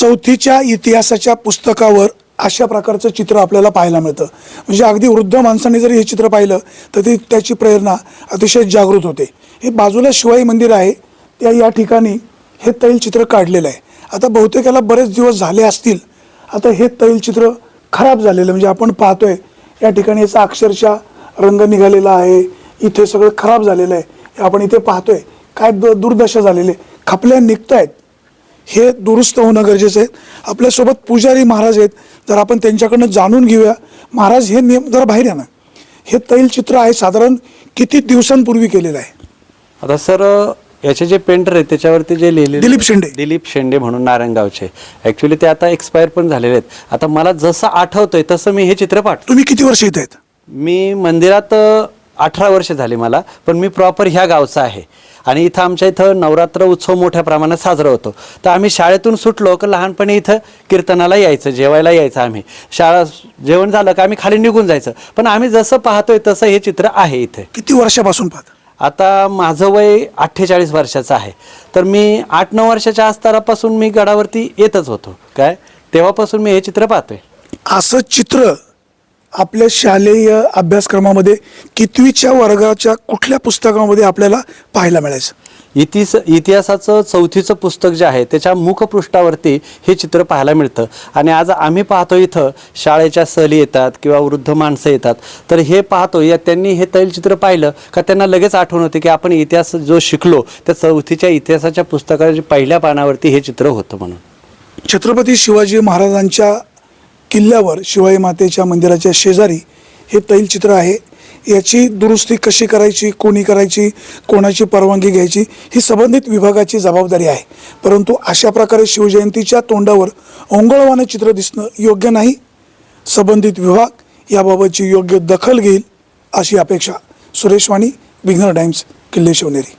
चौथीच्या इतिहासाच्या पुस्तकावर अशा प्रकारचं चित्र आपल्याला पाहायला मिळतं. म्हणजे अगदी वृद्ध माणसाने जरी हे चित्र पाहिलं तर ती त्याची प्रेरणा अतिशय जागृत होते. हे बाजूला शिवाई मंदिर आहे त्या या ठिकाणी हे तैलचित्र काढलेलं आहे. आता बहुतेकाला बरेच दिवस झाले असतील आता हे तैलचित्र खराब झालेलं म्हणजे आपण पाहतोय या ठिकाणी याचा अक्षरशः रंग निघालेला आहे इथे सगळं खराब झालेलं आहे. आपण इथे पाहतोय काय द दुर्दशा झालेली आहे. खपल्या निघत आहेत हे दुरुस्त होणं गरजेचं आहे. आपल्यासोबत पुजारी महाराज आहेत. जर आपण त्यांच्याकडनं जाणून घेऊया महाराज हे नियम जरा बाहेर या ना. हे तैलचित्र आहे साधारण किती दिवसांपूर्वी केलेलं आहे? आता सर याचे जे पेंटर आहेत त्याच्यावरती जे लिहिले दिलीप शेंडे. दिलीप शेंडे म्हणून नारायणगावचे. ऍक्च्युली ते आता एक्सपायर पण झालेले आहेत. आता मला जसं आठवतंय तसं मी हे चित्र पाठ तुम्ही किती वर्ष इथे आहेत? मी मंदिरात अठरा वर्ष झाली मला पण मी प्रॉपर ह्या गावचा आहे. आणि इथं आमच्या इथं नवरात्र उत्सव मोठ्या प्रमाणात साजरा होतो. तर आम्ही शाळेतून सुटलो की लहानपणी इथं कीर्तनाला यायचं जेवायला यायचं आम्ही. शाळा जेवण झालं का आम्ही खाली निघून जायचं. पण आम्ही जसं पाहतोय तसं हे चित्र आहे इथे. किती वर्षापासून पाहता? आता माझं वय अठ्ठेचाळीस वर्षाचं आहे. तर मी आठ नऊ वर्षाच्या असतानापासून मी गडावरती येतच होतो. काय? तेव्हापासून मी हे चित्र पाहतोय. असं चित्र आपल्या शालेय अभ्यासक्रमामध्ये कितवीच्या वर्गाच्या कुठल्या पुस्तकामध्ये आपल्याला पाहायला मिळायचं? इतिहास इतिहासाचं चौथीचं पुस्तक जे आहे त्याच्या मुखपृष्ठावरती हे चित्र पाहायला मिळतं. आणि आज आम्ही पाहतो इथं शाळेच्या सहली येतात किंवा वृद्ध माणसं येतात. तर हे पाहतो या त्यांनी हे तैलचित्र पाहिलं का त्यांना लगेच आठवण होते की आपण इतिहास जो शिकलो त्या चौथीच्या इतिहासाच्या पुस्तकाच्या पहिल्या पानावरती हे चित्र होतं म्हणून. छत्रपती शिवाजी महाराजांच्या किल्ल्यावर शिवाई मातेच्या मंदिराच्या शेजारी हे तैलचित्र आहे. याची दुरुस्ती कशी करायची कोणी करायची कोणाची परवानगी घ्यायची ही संबंधित विभागाची जबाबदारी आहे. परंतु अशा प्रकारे शिवजयंतीच्या तोंडावर ओंगळवानं चित्र दिसणं योग्य नाही. संबंधित विभाग याबाबतची योग्य दखल घेईल अशी अपेक्षा. सुरेश वाणी विघ्नर टाइम्स किल्ले शिवनेरी.